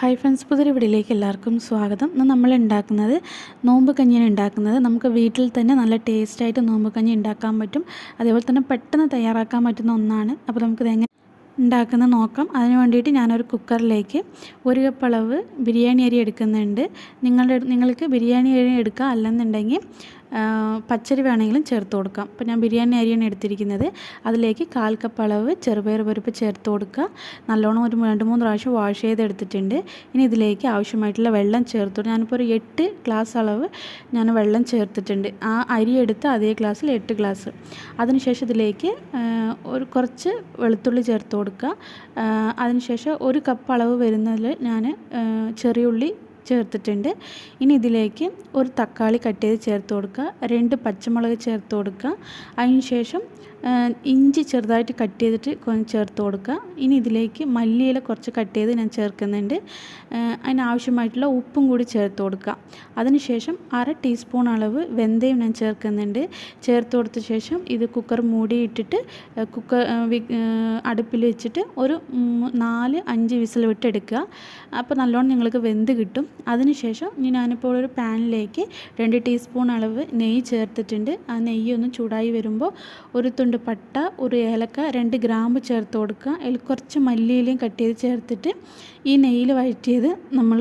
Hi friends പുതിയ വീഡിയോയിലേക്ക് എല്ലാവർക്കും സ്വാഗതം. ഇന്ന് നമ്മൾ ഉണ്ടാക്കുന്നത് നോമ്പ് കഞ്ഞിയാണ് ഉണ്ടാക്കുന്നത്. നമുക്ക് വീട്ടിൽ തന്നെ നല്ല ടേസ്റ്റായിട്ട് നോമ്പ് കഞ്ഞി ഉണ്ടാക്കാൻ പറ്റും. അതേപോലെ തന്നെ പെട്ടെന്ന് തയ്യാറാക്കാൻ പറ്റുന്ന ഒന്നാണ്. അപ്പോൾ നമുക്കിത് എങ്ങനെ ഉണ്ടാക്കുന്നത് നോക്കാം. അതിന് വേണ്ടിയിട്ട് ഞാനൊരു കുക്കറിലേക്ക് ഒരു കപ്പ് അളവ് ബിരിയാണി അരി എടുക്കുന്നുണ്ട്. നിങ്ങളുടെ നിങ്ങൾക്ക് ബിരിയാണി അരി എടുക്കുക അല്ലെന്നുണ്ടെങ്കിൽ പച്ചരി വേണമെങ്കിലും ചേർത്ത് കൊടുക്കാം. അപ്പോൾ ഞാൻ ബിരിയാണി അരിയാണ് എടുത്തിരിക്കുന്നത്. അതിലേക്ക് കാൽ കപ്പ് അളവ് ചെറുപയർ പരിപ്പ് ചേർത്ത് കൊടുക്കുക. നല്ലോണം ഒരു രണ്ട് മൂന്ന് പ്രാവശ്യം വാഷ് ചെയ്തെടുത്തിട്ടുണ്ട്. ഇനി ഇതിലേക്ക് ആവശ്യമായിട്ടുള്ള വെള്ളം ചേർത്ത്. ഞാനിപ്പോൾ ഒരു എട്ട് ഗ്ലാസ് അളവ് ഞാൻ വെള്ളം ചേർത്തിട്ടുണ്ട്. ആ അരി എടുത്ത് അതേ ഗ്ലാസ്സിൽ എട്ട് ഗ്ലാസ്. അതിനുശേഷം ഇതിലേക്ക് ഒരു കുറച്ച് വെളുത്തുള്ളി ചേർത്ത് കൊടുക്കുക. അതിനുശേഷം ഒരു കപ്പ് അളവ് വരുന്നതിൽ ഞാൻ ചെറിയുള്ളി ചേർത്തിട്ടുണ്ട്. ഇനി ഇതിലേക്ക് ഒരു തക്കാളി കട്ട് ചെയ്ത് ചേർത്ത് കൊടുക്കുക. രണ്ട് പച്ചമുളക് ചേർത്ത് കൊടുക്കുക. അതിന് ശേഷം ഇഞ്ചി ചെറുതായിട്ട് കട്ട് ചെയ്തിട്ട് ചേർത്ത് കൊടുക്കുക. ഇനി ഇതിലേക്ക് മല്ലിയില കുറച്ച് കട്ട് ചെയ്ത് ഞാൻ ചേർക്കുന്നുണ്ട്. അതിനാവശ്യമായിട്ടുള്ള ഉപ്പും കൂടി ചേർത്ത് കൊടുക്കുക. അതിനുശേഷം അര ടീസ്പൂൺ അളവ് വെന്തയും ഞാൻ ചേർക്കുന്നുണ്ട്. ചേർത്ത് കൊടുത്ത ശേഷം ഇത് കുക്കർ മൂടിയിട്ടിട്ട് കുക്കർ അടുപ്പിൽ വെച്ചിട്ട് ഒരു നാല് അഞ്ച് വിസിൽ വിട്ടെടുക്കുക. അപ്പോൾ നല്ലോണം നിങ്ങൾക്ക് വെന്ത് കിട്ടും. അതിനുശേഷം ഇനി ഞാനിപ്പോൾ ഒരു പാനിലേക്ക് രണ്ട് ടീസ്പൂൺ അളവ് നെയ്യ് ചേർത്തിട്ടുണ്ട്. ആ നെയ്യ് ഒന്ന് ചൂടായി വരുമ്പോൾ ഒരു തുണ്ട് പട്ട ഒരു ഏലക്ക രണ്ട് ഗ്രാമ്പ് ചേർത്ത് കൊടുക്കുക. അതിൽ കുറച്ച് മല്ലിയിലയും കട്ട് ചെയ്ത് ചേർത്തിട്ട് ഈ നെയ്യിൽ വഴറ്റിയത് നമ്മൾ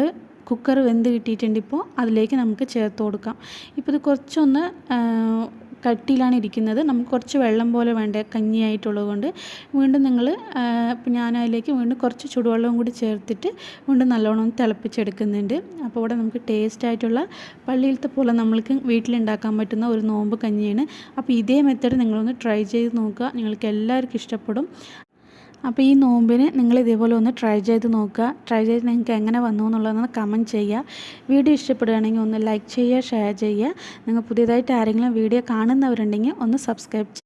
കുക്കർ വെന്ത് കിട്ടിയിട്ടുണ്ട് ഇപ്പോൾ. അതിലേക്ക് നമുക്ക് ചേർത്ത് കൊടുക്കാം. ഇപ്പോൾ ഇത് കുറച്ചൊന്ന് കട്ടിയിലാണ് ഇരിക്കുന്നത്. നമുക്ക് കുറച്ച് വെള്ളം പോലെ വേണ്ട കഞ്ഞിയായിട്ടുള്ളത് കൊണ്ട്. വീണ്ടും നിങ്ങൾ ഞാൻ അതിലേക്ക് വീണ്ടും കുറച്ച് ചൂടുവെള്ളവും കൂടി ചേർത്തിട്ട് വീണ്ടും നല്ലോണം തിളപ്പിച്ചെടുക്കുന്നുണ്ട്. അപ്പോൾ ഇവിടെ നമുക്ക് ടേസ്റ്റ് ആയിട്ടുള്ള പള്ളിയിലത്തെ പോലെ നമ്മൾക്ക് വീട്ടിലുണ്ടാക്കാൻ പറ്റുന്ന ഒരു നോമ്പ് കഞ്ഞിയാണ്. അപ്പോൾ ഇതേ മെത്തേഡ് നിങ്ങളൊന്ന് ട്രൈ ചെയ്ത് നോക്കുക. നിങ്ങൾക്ക് എല്ലാവർക്കും ഇഷ്ടപ്പെടും. അപ്പോൾ ഈ നോമ്പിന് നിങ്ങൾ ഇതേപോലെ ഒന്ന് ട്രൈ ചെയ്ത് നോക്കുക. ട്രൈ ചെയ്ത് നിങ്ങൾക്ക് എങ്ങനെ വന്നു എന്നുള്ളതൊന്ന് കമന്റ് ചെയ്യുക. വീഡിയോ ഇഷ്ടപ്പെടുകയാണെങ്കിൽ ഒന്ന് ലൈക്ക് ചെയ്യുക ഷെയർ ചെയ്യുക. നിങ്ങൾ പുതിയതായിട്ട് ആരെങ്കിലും വീഡിയോ കാണുന്നവരുണ്ടെങ്കിൽ ഒന്ന് സബ്സ്ക്രൈബ്